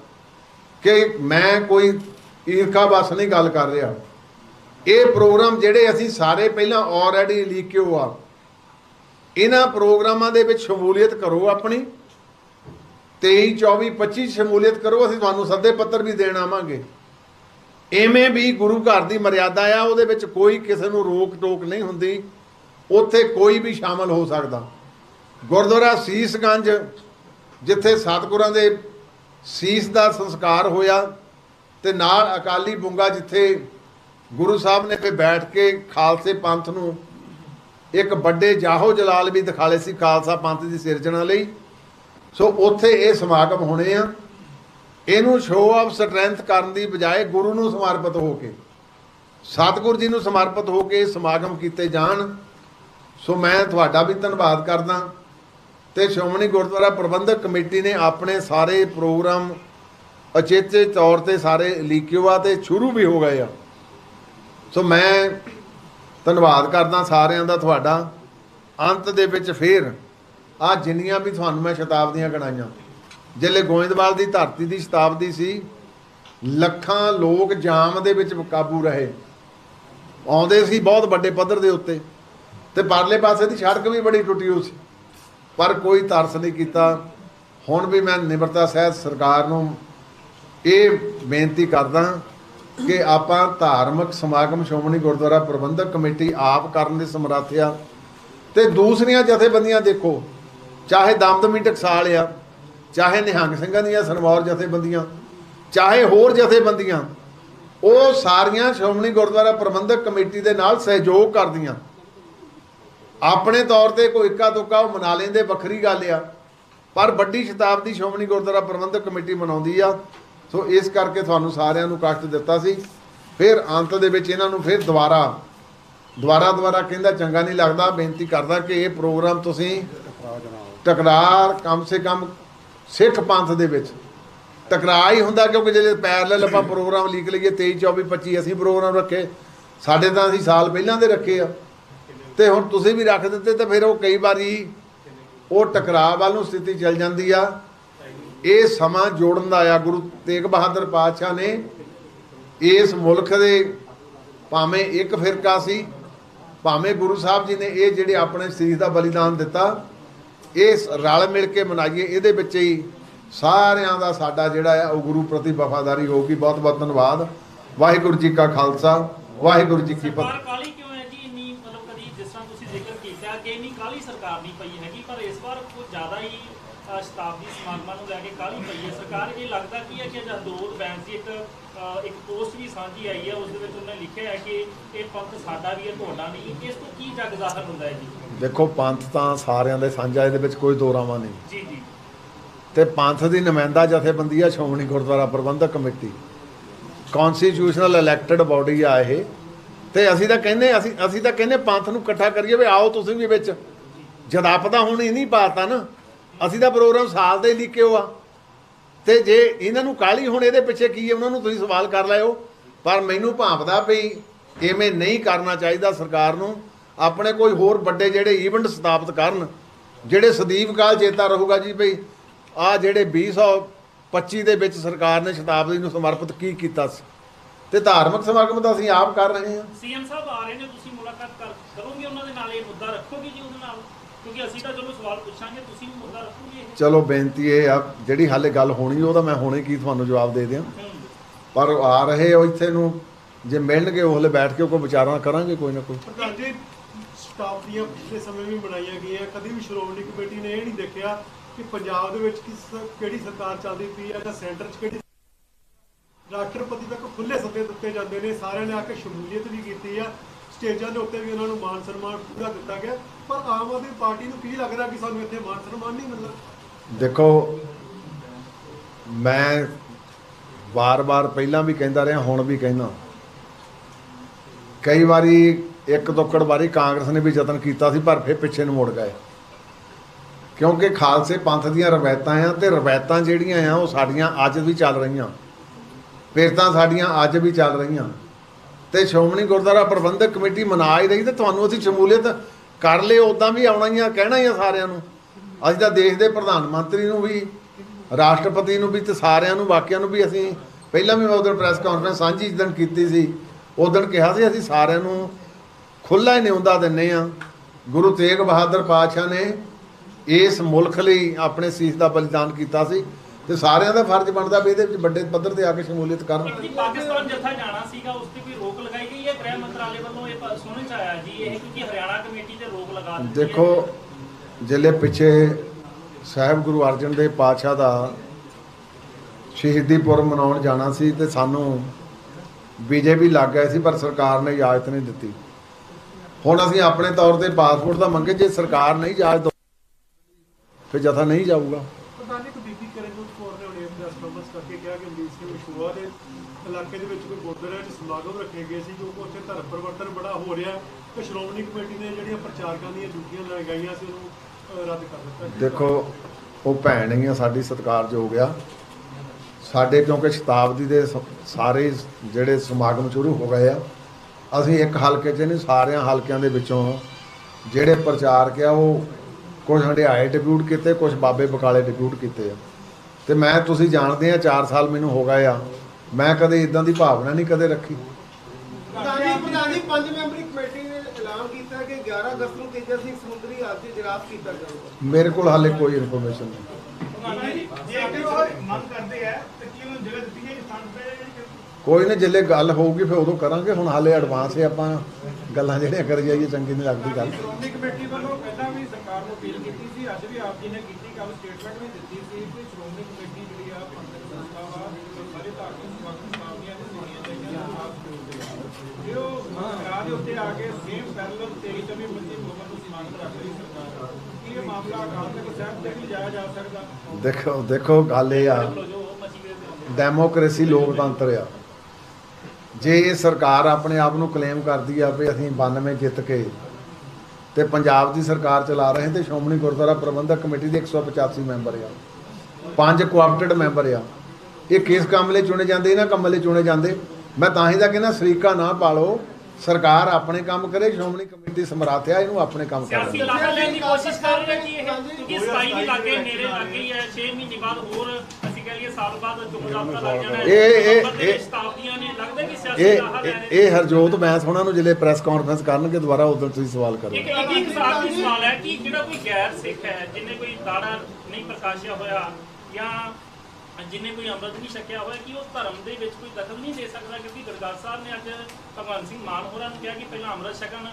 ਕਿ ਮੈਂ ਕੋਈ ਈਰਖਾ ਬਸ ਨਹੀਂ ਗੱਲ ਕਰ ਰਿਹਾ। ਇਹ ਪ੍ਰੋਗਰਾਮ ਜਿਹੜੇ ਅਸੀਂ ਸਾਰੇ ਪਹਿਲਾਂ ਆਲਰੇਡੀ ਲਿਖਿਓ ਆ? ਇਹਨਾਂ ਪ੍ਰੋਗਰਾਮਾਂ ਦੇ ਵਿੱਚ ਸ਼ਮੂਲੀਅਤ ਕਰੋ ਆਪਣੀ। 23 24 25 ਸ਼ਮੂਲੀਅਤ ਕਰੋ, ਅਸੀਂ ਤੁਹਾਨੂੰ ਸੱਦੇ ਪੱਤਰ ਵੀ ਦੇਣ ਆਵਾਂਗੇ। ਐਵੇਂ ਵੀ ਗੁਰੂ ਘਰ ਦੀ ਮਰਿਆਦਾ ਆ, ਉਹਦੇ ਵਿੱਚ ਕੋਈ ਕਿਸੇ ਨੂੰ ਰੋਕ ਟੋਕ ਨਹੀਂ ਹੁੰਦੀ। ਉੱਥੇ ਕੋਈ ਵੀ ਸ਼ਾਮਲ ਹੋ ਸਕਦਾ। ਗੁਰਦੁਆਰਾ ਸੀਸਗੰਜ, ਜਿੱਥੇ ਸਤਿਗੁਰਾਂ ਦੇ ਸੀਸ ਦਾ ਸੰਸਕਾਰ ਹੋਇਆ, ਤੇ ਨਾਲ ਅਕਾਲੀ ਬੁੰਗਾ ਜਿੱਥੇ ਗੁਰੂ ਸਾਹਿਬ ਨੇ ਫੇ ਬੈਠ ਕੇ ਖਾਲਸੇ ਪੰਥ ਨੂੰ ਇੱਕ ਵੱਡੇ ਜਾਹੋ ਜਲਾਲ ਵੀ ਦਿਖਾਲੇ ਸੀ ਖਾਲਸਾ ਪੰਥ ਦੀ ਸਿਰਜਣਾ ਲਈ। ਸੋ ਉੱਥੇ ਇਹ ਸਮਾਗਮ ਹੋਣੇ ਆ। ਇਹਨੂੰ ਸ਼ੋਅ ਆਫ ਸਟਰੈਂਥ ਕਰਨ ਦੀ ਬਜਾਏ ਗੁਰੂ ਨੂੰ ਸਮਰਪਿਤ ਹੋ ਕੇ, ਸਤਿਗੁਰੂ ਜੀ ਨੂੰ ਸਮਰਪਿਤ ਹੋ ਕੇ ਸਮਾਗਮ ਕੀਤੇ ਜਾਣ। ਸੋ ਮੈਂ ਤੁਹਾਡਾ ਵੀ ਧੰਨਵਾਦ ਕਰਦਾ ਤੇ ਸ਼੍ਰੋਮਣੀ ਗੁਰਦੁਆਰਾ ਪ੍ਰਬੰਧਕ ਕਮੇਟੀ ਨੇ ਆਪਣੇ ਸਾਰੇ ਪ੍ਰੋਗਰਾਮ ਅਚੇਤੇ ਤੌਰ ਤੇ ਸਾਰੇ ਲੀਕਿਓ ਆ ਤੇ ਸ਼ੁਰੂ ਵੀ ਹੋ ਗਏ ਆ। ਸੋ ਮੈਂ ਧੰਨਵਾਦ ਕਰਦਾ ਸਾਰਿਆਂ ਦਾ ਤੁਹਾਡਾ। ਅੰਤ ਦੇ ਵਿੱਚ ਫੇਰ ਆ ਜਿੰਨੀਆਂ ਵੀ ਤੁਹਾਨੂੰ ਮੈਂ ਸ਼ਤਾਬਦੀਆਂ ਗਣਾਈਆਂ ਜਿੱਲੇ ਗੋਇੰਦਵਾਲ ਦੀ ਧਰਤੀ ਦੀ ਸ਼ਤਾਬਦੀ ਸੀ, ਲੱਖਾਂ ਲੋਕ ਜਾਮ ਦੇ ਵਿੱਚ ਕਾਬੂ ਰਹੇ। ਆਉਂਦੇ ਸੀ ਬਹੁਤ ਵੱਡੇ ਪੱਧਰ ਦੇ ਉੱਤੇ ਤੇ ਪਰਲੇ ਪਾਸੇ ਦੀ ਸੜਕ ਵੀ ਬੜੀ ਟੁੱਟੀ ਹੋਈ ਸੀ, ਪਰ ਕੋਈ ਤਰਸ ਨਹੀਂ ਕੀਤਾ। ਹੁਣ ਵੀ ਮੈਂ ਨਿਮਰਤਾ ਸਹਿਤ ਸਰਕਾਰ ਨੂੰ ਇਹ ਬੇਨਤੀ ਕਰਦਾ ਕਿ ਆਪਾਂ ਧਾਰਮਿਕ ਸਮਾਗਮ ਸ਼੍ਰੋਮਣੀ ਗੁਰਦੁਆਰਾ ਪ੍ਰਬੰਧਕ ਕਮੇਟੀ ਆਪ ਕਰਨ ਦੇ ਸਮਰੱਥ ਆ। ਤੇ ਦੂਸਰੀਆਂ ਜਥੇਬੰਦੀਆਂ ਦੇਖੋ, ਚਾਹੇ ਦਮਦਮੀ ਟਕਸਾਲ ਆ, ਚਾਹੇ ਨਿਹੰਗ ਸਿੰਘਾਂ ਦੀਆਂ ਸਨਮੌਰ ਜਥੇਬੰਦੀਆਂ, ਚਾਹੇ ਹੋਰ ਜਥੇਬੰਦੀਆਂ, ਉਹ ਸਾਰੀਆਂ ਸ਼੍ਰੋਮਣੀ ਗੁਰਦੁਆਰਾ ਪ੍ਰਬੰਧਕ ਕਮੇਟੀ ਦੇ ਨਾਲ ਸਹਿਯੋਗ ਕਰਦੀਆਂ। ਆਪਣੇ ਤੌਰ ਤੇ ਕੋਈ ਇੱਕਾ ਦੁੱਕਾ ਉਹ ਮਨਾ ਲੈਂਦੇ, ਵੱਖਰੀ ਗੱਲ ਆ। ਪਰ ਵੱਡੀ ਸ਼ਤਾਬਦੀ ਸ਼੍ਰੋਮਣੀ ਗੁਰਦੁਆਰਾ ਪ੍ਰਬੰਧਕ ਕਮੇਟੀ ਮਨਾਉਂਦੀ ਆ। ਸੋ ਇਸ ਕਰਕੇ ਤੁਹਾਨੂੰ ਸਾਰਿਆਂ ਨੂੰ ਕਸ਼ਟ ਦਿੱਤਾ ਸੀ। ਫਿਰ ਅੰਤ ਦੇ ਵਿੱਚ ਇਹਨਾਂ ਨੂੰ ਫਿਰ ਦੁਬਾਰਾ ਦੁਬਾਰਾ ਦੁਬਾਰਾ ਕਹਿੰਦਾ ਚੰਗਾ ਨਹੀਂ ਲੱਗਦਾ, ਬੇਨਤੀ ਕਰਦਾ ਕਿ ਇਹ ਪ੍ਰੋਗਰਾਮ ਤੁਸੀਂ ਟਕਰਾਰ ਕਮ ਸੇ ਕਮ ਸਿੱਖ ਪੰਥ ਦੇ ਵਿੱਚ ਟਕਰਾਅ ਹੀ ਹੁੰਦਾ ਕਿਉਂਕਿ ਜਿਹੜੇ ਪੈਰਲਲ ਆਪਾਂ ਪ੍ਰੋਗਰਾਮ ਲੀਕ ਲਈਏ 23 24 25 ਅਸੀਂ ਪ੍ਰੋਗਰਾਮ ਰੱਖੇ। ਸਾਡੇ ਤਾਂ ਅਸੀਂ ਸਾਲ ਪਹਿਲਾਂ ਦੇ ਰੱਖੇ ਆ। ਤੇ ਹੁਣ ਤੁਸੀਂ ਵੀ ਰੱਖ ਦਿੱਤੇ ਤੇ ਫਿਰ ਉਹ ਕਈ ਵਾਰੀ ਉਹ ਟਕਰਾਅ ਵੱਲ ਨੂੰ ਸਥਿਤੀ ਚੱਲ ਜਾਂਦੀ ਆ। ਇਹ ਸਮਾਂ ਜੋੜਨ ਦਾ ਆ ਗੁਰੂ ਤੇਗ ਬਹਾਦਰ ਪਾਤਸ਼ਾਹ ਨੇ ਇਸ ਮੁਲਕ ਦੇ ਭਾਵੇਂ ਇੱਕ ਫਿਰਕਾ ਸੀ ਭਾਵੇਂ ਗੁਰੂ ਸਾਹਿਬ ਜੀ ਨੇ ਇਹ ਜਿਹੜੇ ਆਪਣੇ ਸੀਸ ਦਾ ਬਲੀਦਾਨ ਦਿੱਤਾ ਇਸ ਰਲ ਮਿਲ ਕੇ ਮਨਾਈਏ ਇਹਦੇ ਵਿੱਚ ਹੀ ਸਾਰਿਆਂ ਦਾ ਸਾਡਾ ਜਿਹੜਾ ਆ ਉਹ ਗੁਰੂ ਪ੍ਰਤੀ ਵਫਾਦਾਰੀ ਹੋਊਗੀ। ਬਹੁਤ ਬਹੁਤ ਧੰਨਵਾਦ। ਵਾਹਿਗੁਰੂ ਜੀ ਕਾ ਖਾਲਸਾ ਵਾਹਿਗੁਰੂ ਜੀ ਕੀ ਫਤਿਹ। ਕਾਲੀ ਸਰਕਾਰ ਨਹੀਂ ਪਈ ਹੈਗੀ ਪਰ ਇਸ ਵਾਰ ਕੁਝ ਜ਼ਿਆਦਾ ਹੀ ਸ਼ਤਾਬਦੀ ਸਮਾਗਮਾਂ ਨੂੰ ਲੈ ਕੇ ਕਾਲੀ ਪਈ ਹੈ। ਸਰਕਾਰ ਇਹ ਲੱਗਦਾ ਕੀ ਹੈ ਕਿ ਜਹਦੂਰ ਬੈਂਸ ਦੀ ਇੱਕ ਇੱਕ ਪੋਸਟ ਵੀ ਸਾਂਝੀ ਆਈ ਹੈ। ਉਸ ਦੇ ਵਿੱਚ ਉਹਨੇ ਲਿਖਿਆ ਹੈ ਕਿ ਇਹ ਪੰਥ ਸਾਡਾ ਵੀ ਹੈ ਤੁਹਾਡਾ ਨਹੀਂ ਇਸ ਤੋਂ ਕੀ ਜਗ ਜ਼ਾਹਰ ਹੁੰਦਾ ਹੈ ਜੀ? ਦੇਖੋ ਪੰਥ ਤਾਂ ਸਾਰਿਆਂ ਦੇ ਸਾਂਝਾ ਇਹਦੇ ਵਿੱਚ ਕੋਈ ਦੋਰਾਵਾ ਨਹੀਂ। ਜੀ ਜੀ। ਤੇ ਪੰਥ ਦੀ ਨੁਮਾਇੰਦਾ ਜਥੇਬੰਦੀ ਆ Shiromani Gurdwara Parbandhak committee. Constitutional elected body ਆ ਇਹ। ਤੇ ਅਸੀਂ ਤਾਂ ਕਹਿੰਦੇ ਅਸੀਂ ਅਸੀਂ ਤਾਂ ਕਹਿੰਦੇ ਪੰਥ ਨੂੰ ਇਕੱਠਾ ਕਰੀਏ ਵੀ ਆਓ ਤੁਸੀਂ ਵੀ ਵਿੱਚ। ਜਦਾਪਦਾ ਹੁਣ ਇਹ ਨਹੀਂ ਪਾਤਾ ਨਾ। ਅਸੀਂ ਤਾਂ ਪ੍ਰੋਗਰਾਮ ਸਾਲ ਦੇ ਲਿਖਿਓ ਆ। ਤੇ ਜੇ ਇਹਨਾਂ ਨੂੰ ਕਾਲੀ ਹੁਣ ਇਹਦੇ ਪਿੱਛੇ ਕੀ ਹੈ, ਉਹਨਾਂ ਨੂੰ ਤੁਸੀਂ ਸਵਾਲ ਕਰ ਲਿਓ। ਪਰ ਮੈਨੂੰ ਭਾਂਪਦਾ ਵੀ ਇਵੇਂ ਨਹੀਂ ਕਰਨਾ ਚਾਹੀਦਾ ਸਰਕਾਰ ਨੂੰ, ਆਪਣੇ ਕੋਈ ਹੋਰ ਵੱਡੇ ਜਿਹੜੇ ਈਵੈਂਟ ਸਥਾਪਿਤ ਕਰਨ, ਜਿਹੜੇ ਸਦੀਪ ਕਾਲ ਚੇਤਾ ਰਹੂਗਾ ਜੀ ਭਈ ਆ ਜਿਹੜੇ 2025 ਦੇ ਵਿੱਚ ਸਰਕਾਰ ਨੇ ਸ਼ਤਾਬਦੀ ਨੂੰ ਸਮਰਪਿਤ ਕੀ ਕੀਤਾ ਸੀ? ਤੇ ਧਾਰਮਿਕ ਸਮਾਗਮ ਤਾਂ ਅਸੀਂ ਆਪ ਕਰ ਰਹੇ ਹਾਂ। ਸੀਐਮ ਸਾਹਿਬ ਆ ਰਹੇ ਨੇ, ਤੁਸੀਂ ਮੁਲਾਕਾਤ ਕਰੋਗੇ ਉਹਨਾਂ ਦੇ ਨਾਲ, ਇਹ ਮੁੱਦਾ ਰੱਖੋਗੇ ਜੀ ਉਹਦੇ ਨਾਲ? ਕਿਉਂਕਿ ਅਸੀਂ ਤਾਂ ਚਲੋ ਸਵਾਲ ਪੁੱਛਾਂਗੇ ਤੁਸੀਂ ਵੀ ਮੁੱਦਾ ਰੱਖੋਗੇ ਇਹ। ਚਲੋ ਬੇਨਤੀ ਇਹ ਆ ਜਿਹੜੀ ਹਾਲੇ ਗੱਲ ਹੋਣੀ ਉਹਦਾ ਮੈਂ ਹੁਣੇ ਕੀ ਤੁਹਾਨੂੰ ਜਵਾਬ ਦੇ ਦਿਆਂ। ਹੂੰ। ਪਰ ਆ ਰਹੇ ਉਹ ਇੱਥੇ ਨੂੰ ਜੇ ਮਿਲਣਗੇ ਉਹ ਹਲੇ ਬੈਠ ਕੇ ਕੋਈ ਵਿਚਾਰਾਂ ਕਰਾਂਗੇ ਕੋਈ ਨਾ ਕੋਈ। ਪ੍ਰਧਾਨ ਜੀ ਸਟਾਫ ਦੀਆਂ ਪਿਛਲੇ ਸਮੇਂ ਵੀ ਬਣਾਈਆਂ ਗਈਆਂ ਕਦੀ ਵੀ ਸ਼੍ਰੋਮਣੀ ਕਮੇਟੀ ਨੇ ਇਹ ਨਹੀਂ ਦੇਖਿਆ ਕਿ ਪੰਜਾਬ ਦੇ ਵਿੱਚ ਕਿਸ ਕਿਹੜੀ ਸਰਕਾਰ ਚੱਲਦੀ ਪਈ ਹੈ ਜਾਂ ਸੈਂਟਰ 'ਚ ਕਿਹੜੀ ਰਾਸ਼ਟਰਪਤੀ ਤੱਕ ਖੁੱਲੇ ਸੱਦੇ ਦਿੱਤੇ ਜਾਂਦੇ ਨੇ ਸਾਰਿਆਂ ਨੇ ਆ ਕੇ ਸ਼ਮੂਲੀਅਤ ਵੀ ਕੀਤੀ ਆ। ਸਟੇਜਾਂ ਦੇ ਉੱਤੇ ਵੀ ਉਹਨਾਂ ਨੂੰ ਮਾਨ ਸਨਮਾਨ ਪੂਰਾ ਦਿੱਤਾ ਗਿਆ। ਪਰ ਆਮ ਆਦਮੀ ਪਾਰਟੀ ਨੂੰ ਕੀ ਲੱਗ ਕਿ ਸਾਨੂੰ ਇੱਥੇ ਮਾਨ ਸਨਮਾਨ ਨਹੀਂ ਮਿਲਦਾ? ਦੇਖੋ, ਮੈਂ ਵਾਰ-ਵਾਰ ਪਹਿਲਾਂ ਵੀ ਕਹਿੰਦਾ ਰਿਹਾ, ਹੁਣ ਵੀ ਕਹਿੰਦਾ। ਕਈ ਵਾਰੀ ਇੱਕ ਤੋਕੜ ਵਾਰੀ ਕਾਂਗਰਸ ਨੇ ਵੀ ਯਤਨ ਕੀਤਾ ਸੀ, ਪਰ ਫਿਰ ਪਿੱਛੇ ਨੂੰ ਮੁੜ ਗਏ। ਕਿਉਂਕਿ ਖਾਲਸੇ ਪੰਥ ਦੀਆਂ ਰਵਾਇਤਾਂ ਆ ਤੇ ਰਵਾਇਤਾਂ ਜਿਹੜੀਆਂ ਆ, ਉਹ ਸਾਡੀਆਂ ਅੱਜ ਵੀ ਚੱਲ ਰਹੀਆਂ। ਫਿਰ ਤਾਂ ਸਾਡੀਆਂ ਅੱਜ ਵੀ ਚੱਲ ਰਹੀਆਂ। ਤੇ ਸ਼੍ਰੋਮਣੀ ਗੁਰਦੁਆਰਾ ਪ੍ਰਬੰਧਕ ਕਮੇਟੀ ਮਨਾ ਹੀ ਰਹੀ ਤੇ ਤੁਹਾਨੂੰ ਅਸੀਂ ਸ਼ਮੂਲੀਅਤ ਕਰ ਲਿਓ ਉਦਾਂ ਵੀ ਆਉਣਾ ਹੀ ਆ, ਕਹਿਣਾ ਹੀ ਆ ਸਾਰਿਆਂ ਨੂੰ। ਅੱਜ ਤਾਂ ਦੇਸ਼ ਦੇ ਪ੍ਰਧਾਨ ਮੰਤਰੀ ਨੂੰ ਵੀ, ਰਾਸ਼ਟਰਪਤੀ ਨੂੰ ਵੀ ਤੇ ਸਾਰਿਆਂ ਨੂੰ, ਬਾਕੀਆਂ ਨੂੰ ਵੀ ਅਸੀਂ ਪਹਿਲਾਂ ਵੀ ਮੈਂ ਉਧਰ ਪ੍ਰੈਸ ਕਾਨਫਰੰਸ ਸਾਂਝੀ ਦਿਨ ਕੀਤੀ ਸੀ ਉਦੋਂ ਕਿਹਾ ਸੀ ਅਸੀਂ ਸਾਰਿਆਂ ਨੂੰ ਖੁੱਲਾ ਹੀ ਨਿਉਂਦਾ ਦਿੰਨੇ ਆ ਗੁਰੂ ਤੇਗ ਬਹਾਦਰ ਪਾਤਸ਼ਾਹ ਨੇ ਇਸ ਮੁਲਕ ਲਈ ਆਪਣੇ ਸੀਸ ਦਾ ਬਲੀਦਾਨ ਕੀਤਾ ਸੀ। ਤੇ ਸਾਰਿਆਂ ਦਾ ਫਰਜ਼ ਬਣਦਾ ਵੀ ਇਹਦੇ ਵਿੱਚ ਵੱਡੇ ਪੱਧਰ ਤੇ ਆ ਕੇ ਸ਼ਮੂਲੀਅਤ ਕਰਨ। ਪਾਕਿਸਤਾਨ ਜੱਥਾ ਜਾਣਾ ਸੀਗਾ ਉਸ ਤੇ ਕੋਈ ਰੋਕ ਲਗਾਈ ਗਈ ਹੈ? ਗ੍ਰਹਿ ਮੰਤਰਾਲੇ ਵੱਲੋਂ ਇਹ ਸੁਣਨ ਚ ਆਇਆ ਜੀ ਇਹ ਕਿਉਂਕਿ ਹਰਿਆਣਾ ਕਮੇਟੀ ਤੇ ਰੋਕ ਲਗਾ ਦਿੱਤੀ। ਦੇਖੋ ਜਿਹੜੇ ਪਿੱਛੇ ਸਾਹਿਬ ਗੁਰੂ ਅਰਜਨ ਦੇਵ ਪਾਤਸ਼ਾਹ ਦਾ ਸ਼ਹੀਦੀ ਪੁਰਬ ਮਨਾਉਣ ਜਾਣਾ ਸੀ ਤੇ ਸਾਨੂੰ ਬੀਜੇਪੀ ਲੱਗ ਗਏ ਸੀ ਪਰ ਸਰਕਾਰ ਨੇ ਇਜਾਜ਼ਤ ਨਹੀਂ ਦਿੱਤੀ। ਹੁਣ ਅਸੀਂ ਆਪਣੇ ਤੌਰ ਤੇ ਪਾਸਪੋਰਟ ਦਾ ਮੰਗੇ ਜੇ ਸਰਕਾਰ ਨਹੀਂ ਇਜਾਜ਼ਤ ਦੋ ਫਿਰ ਜਥਾ ਨਹੀਂ ਜਾਊਗਾ ਪ੍ਰਧਾਨ ਜੀ ਇੱਕ ਬੀਬੀ ਕਰਨਜੋਤ ਕੌਰ ਨੇ ਹੁਣੇ ਕਰਕੇ ਕਿਹਾ ਕਿ ਅਮਰੀਕ ਸਿੰਘ ਮਸ਼ਹੂਰਾ ਦੇ ਇਲਾਕੇ ਦੇ ਵਿੱਚ ਕੋਈ ਗੁਰਦੁਆਰੇ 'ਚ ਸਮਾਗਮ ਰੱਖੇ ਗਏ ਸੀ ਕਿਉਂਕਿ ਉੱਥੇ ਧਰਮ ਪਰਿਵਰਤਨ ਬੜਾ ਹੋ ਰਿਹਾ ਤੇ ਸ਼੍ਰੋਮਣੀ ਕਮੇਟੀ ਨੇ ਜਿਹੜੀਆਂ ਪ੍ਰਚਾਰਕਾਂ ਦੀਆਂ ਡਿਊਟੀਆਂ ਲਗਾਈਆਂ ਸੀ, ਉਹਨੂੰ ਰੱਦ ਕਰ ਦਿੱਤਾ ਦੇਖੋ, ਉਹ ਭੈਣ ਹੀ ਆ, ਸਾਡੀ ਸਤਿਕਾਰਯੋਗ ਆ। ਸਾਡੇ ਕਿਉਂਕਿ ਸ਼ਤਾਬਦੀ ਦੇ ਸਾਰੇ ਜਿਹੜੇ ਸਮਾਗਮ ਸ਼ੁਰੂ ਹੋ ਗਏ ਆ, ਅਸੀਂ ਇੱਕ ਹਲਕੇ 'ਚ ਨਹੀਂ, ਸਾਰਿਆਂ ਹਲਕਿਆਂ ਦੇ ਵਿੱਚੋਂ ਜਿਹੜੇ ਪ੍ਰਚਾਰਕ ਆ, ਉਹ ਕੁਝ ਹੰਡਿਆਏ ਡਿਪਿਊਟ ਕੀਤੇ ਕੁਝ ਬਾਬੇ ਬਕਾਲੇ ਡਿਪਿਊਟ ਕੀਤੇ ਆ। ਤੇ ਮੈਂ ਤੁਸੀਂ ਜਾਣਦੇ ਆ 4 ਸਾਲ ਮੈਨੂੰ ਹੋ ਗਏ ਆ। ਮੈਂ ਕਦੇ ਇਦਾਂ ਦੀ ਭਾਵਨਾ ਨਹੀਂ ਕਦੇ ਰੱਖੀ। ਪ੍ਰਧਾਨ ਜੀ ਪ੍ਰਧਾਨ ਜੀ ਪੰਜ ਮੈਂਬਰੀ ਕਮੇਟੀ ਨੇ ਐਲਾਨ ਕੀਤਾ ਕਿ 11 ਅਗਸਤ ਨੂੰ ਤੇਜਾ ਸਿੰਘ ਸਮੁੰਦਰੀ ਹਾਦਸੇ ਜਰਾਸ ਕੀਤਾ ਜਾਊਗਾ। ਮੇਰੇ ਕੋਲ ਹਾਲੇ ਕੋਈ ਇਨਫੋਰਮੇਸ਼ਨ ਨਹੀਂ। ਜੇ ਅਗਰ ਉਹ ਮੰਗ ਕਰਦੇ ਆ ਤੇ ਕੀ ਉਹਨੂੰ ਜਗ੍ਹਾ ਦਿੱਤੀ ਹੈ ਕਿ ਸਥਾਨ ਤੇ ਕੋਈ ਨਾ ਜਿੱਲੇ ਗੱਲ ਹੋਊਗੀ ਫਿਰ ਉਦੋਂ ਕਰਾਂਗੇ। ਹੁਣ ਹਾਲੇ ਐਡਵਾਂਸ ਹੈ ਆਪਾਂ ਗੱਲਾਂ ਜਿਹੜੀਆਂ ਕਰੀ ਜਾਈਏ ਚੰਗੀ ਨਹੀਂ ਲੱਗਦੀ ਗੱਲ। ਸ਼੍ਰੋਮਣੀ ਕਮੇਟੀ ਵੱਲੋਂ ਪਹਿਲਾਂ ਵੀ ਸਰਕਾਰ ਨੂੰ ਅਪੀਲ ਕੀਤੀ ਸੀ ਅੱਜ ਵੀ ਆਪ ਜੀ ਨੇ ਕੀਤੀ ਕੱਲ ਸਟੇਟਮੈਂਟ ਵੀ ਦਿੱਤੀ ਸੀ ਕਿ ਸ਼੍ਰੋਮਣੀ ਕਮੇਟੀ ਜਿਹੜੀ ਆ ਪੰਥਕ ਸੰਸਥਾ ਵਾ ਉਹ ਸਾਰੇ ਧਾਰਮਿਕ ਸਮਾਗਮ ਸਾਹਮਣੇ ਤੇ ਹੋਣੀਆਂ ਚਾਹੀਦੀਆਂ ਆਪ ਜ਼ਰੂਰ ਦੇ ਜੇ ਉਹ ਕਰਾ ਦੇ ਉੱਤੇ ਆ ਕੇ ਸੇਮ ਪੈਰਲਲ 23 ਚੌਵੀ 25 ਮੁਕੰਮਲ ਨੂੰ ਸਮਾਗਮ ਰੱਖ ਰਹੀ ਸਰਕਾਰ। ਕੀ ਇਹ ਮਾਮਲਾ ਅਕਾਲ ਤੱਕ ਸਹਿਬ ਤੱਕ ਲਿਜਾਇਆ ਜਾ ਸਕਦਾ? ਦੇਖੋ ਦੇਖੋ ਗੱਲ ਇਹ ਆ। ਡੈਮੋਕ੍ਰੇਸੀ ਲੋਕਤੰਤਰ ਆ। ਜੇ ਇਹ ਸਰਕਾਰ ਆਪਣੇ ਆਪ ਨੂੰ ਕਲੇਮ ਕਰਦੀ ਆ ਵੀ ਅਸੀਂ 92 ਜਿੱਤ ਕੇ ਤੇ ਪੰਜਾਬ ਦੀ ਸਰਕਾਰ ਚਲਾ ਰਹੇ ਤੇ ਸ਼੍ਰੋਮਣੀ ਗੁਰਦੁਆਰਾ ਪ੍ਰਬੰਧਕ ਕਮੇਟੀ ਦੇ 185 ਮੈਂਬਰ ਆ ਪੰਜ ਕੋਆਪਟਡ ਮੈਂਬਰ ਆ ਇਹ ਕਿਸ ਕੰਮ ਲਈ ਚੁਣੇ ਜਾਂਦੇ ਇਹਨਾਂ ਕੰਮਾਂ ਲਈ ਚੁਣੇ ਜਾਂਦੇ? ਮੈਂ ਤਾਂ ਹੀ ਤਾਂ ਕਹਿੰਦਾ ਸਰੀਕਾ ਨਾ ਪਾਲੋ ਸਰਕਾਰ ਆਪਣੇ ਕੰਮ ਕਰੇ ਸ਼੍ਰੋਮਣੀ ਕਮੇਟੀ ਸਮਰੱਥ ਆ ਇਹਨੂੰ ਆਪਣੇ ਕੰਮ ਸਿਆਸੀ ਕਰਨ ਲਾਹਾ ਲੈਣ ਦੀ ਕੋਸ਼ਿਸ਼ ਕਰ ਰਹੇ ਕਿ ਇਹ ਕਿਉਂਕਿ 27 ਵੀ ਲੱਗੇ ਨੇੜੇ ਲੱਗ ਗਈ ਹੈ 6 ਮਹੀਨੇ ਬਾਅਦ ਹੋਰ ਇਹ- ਇਹ- ਇਹ- ਹਰਜੋਤ ਬੈਂਸ ਉਹਨਾਂ ਨੂੰ ਜਿਹੜੇ ਪ੍ਰੈਸ ਕਾਨਫਰੰਸ ਕਰਨਗੇ ਦੁਬਾਰਾ ਉਦੋਂ ਤੁਸੀਂ ਸਵਾਲ ਕਰੋ। ਇੱਕ ਇੱਕ ਇੱਕ ਦੀ ਸਵਾਲ ਹੈ ਕਿ ਜਿਹੜਾ ਕੋਈ ਗੈਰ ਸਿੱਖ ਹੈ ਜਿਹਨੇ ਕੋਈ ਦਾੜਾ ਨਹੀਂ ਪ੍ਰਕਾਸ਼ਿਆ ਹੋਇਆ ਜਾਂ ਜਿਹਨੇ ਕੋਈ ਅੰਮ੍ਰਿਤ ਨਹੀਂ ਛਕਿਆ ਹੋਇਆ ਕਿ ਉਹ ਧਰਮ ਦੇ ਵਿੱਚ ਕੋਈ ਦਖਲ ਨਹੀਂ ਦੇ ਸਕਦਾ? ਕਿਉਂਕਿ ਗੁਰਦਾਸ ਸਾਹਿਬ ਨੇ ਅੱਜ ਭਗਵੰਤ ਸਿੰਘ ਮਾਨ ਹੋਰਾਂ ਨੂੰ ਕਿਹਾ ਕਿ ਪਹਿਲਾਂ ਅੰਮ੍ਰਿਤ ਛਕਣ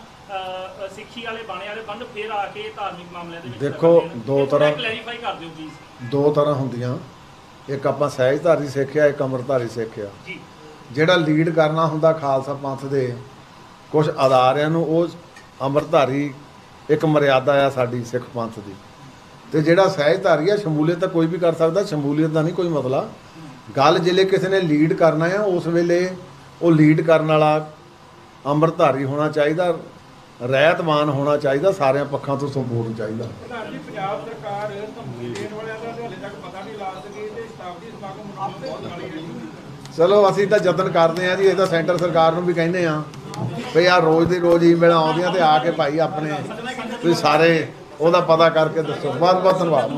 ਸਿੱਖੀ ਵਾਲੇ ਬਾਣੇ ਵਾਲੇ ਬੰਦ ਫਿਰ ਆ ਕੇ ਧਾਰਮਿਕ ਮਾਮਲਿਆਂ ਦੇ ਵਿੱਚ ਦੇਖੋ, ਦੋ ਤਰ੍ਹਾਂ- ਕਲੈਰੀਫਾਈ ਕਰ ਦਿਓ ਪਲੀਜ਼ ਦੋ ਤਰ੍ਹਾਂ ਹੁੰਦੀਆਂ। ਇੱਕ ਆਪਾਂ ਸਹਿਜਧਾਰੀ ਸਿੱਖਿਆ ਇੱਕ ਅੰਮ੍ਰਿਤਧਾਰੀ ਸਿੱਖਿਆ। ਜੀ। ਜਿਹੜਾ ਲੀਡ ਕਰਨਾ ਹੁੰਦਾ ਖਾਲਸਾ ਪੰਥ ਦੇ ਕੁਝ ਅਦਾਰਿਆਂ ਨੂੰ ਉਹ ਅੰਮ੍ਰਿਤਧਾਰੀ ਇੱਕ ਮਰਿਆਦਾ ਆ ਸਾਡੀ ਸਿੱਖ ਪੰਥ ਦੀ। ਤੇ ਜਿਹੜਾ ਸਹਿਜਧਾਰੀ ਆ ਸ਼ਮੂਲੀਅਤ ਤਾਂ ਕੋਈ ਵੀ ਕਰ ਸਕਦਾ ਸ਼ਮੂਲੀਅਤ ਦਾ ਨਹੀਂ ਕੋਈ ਮਸਲਾ ਗੱਲ ਜਿਲੇ ਕਿਸੇ ਨੇ ਲੀਡ ਕਰਨਾ ਆ ਉਸ ਵੇਲੇ ਉਹ ਲੀਡ ਕਰਨ ਵਾਲਾ ਅੰਮ੍ਰਿਤਧਾਰੀ ਹੋਣਾ ਚਾਹੀਦਾ ਰਹਿਤਮਾਨ ਹੋਣਾ ਚਾਹੀਦਾ ਸਾਰਿਆਂ ਪੱਖਾਂ ਤੋਂ ਸੰਪੂਰਨ ਚਾਹੀਦਾ। ਪੰਜਾਬ ਸਰਕਾਰ ਧਮਕੀ ਦੇਣ ਵਾਲਿਆਂ ਦਾ ਹਾਲੇ ਤੱਕ ਪਤਾ ਨਹੀਂ ਲਾ ਸਕੀ ਤੇ ਸ਼ਤਾਬਦੀ ਸਮਾਗਮ ਮਨਾਉਣ ਬਹੁਤ ਵਾਲੀ ਹੈ ਚਲੋ, ਅਸੀਂ ਤਾਂ ਯਤਨ ਕਰਦੇ ਆ ਜੀ, ਇਹ ਤਾਂ ਸੈਂਟਰ ਸਰਕਾਰ ਨੂੰ ਵੀ ਕਹਿੰਦੇ ਆ ਵੀ ਆ ਰੋਜ਼ ਦੀ ਰੋਜ਼ ਈਮੇਲ ਆਉਂਦੀਆਂ ਤੇ ਆ ਕੇ ਭਾਈ ਆਪਣੇ ਤੁਸੀਂ ਸਾਰੇ ਉਹਦਾ ਪਤਾ ਕਰਕੇ ਦੱਸੋ। ਬਹੁਤ ਬਹੁਤ ਧੰਨਵਾਦ।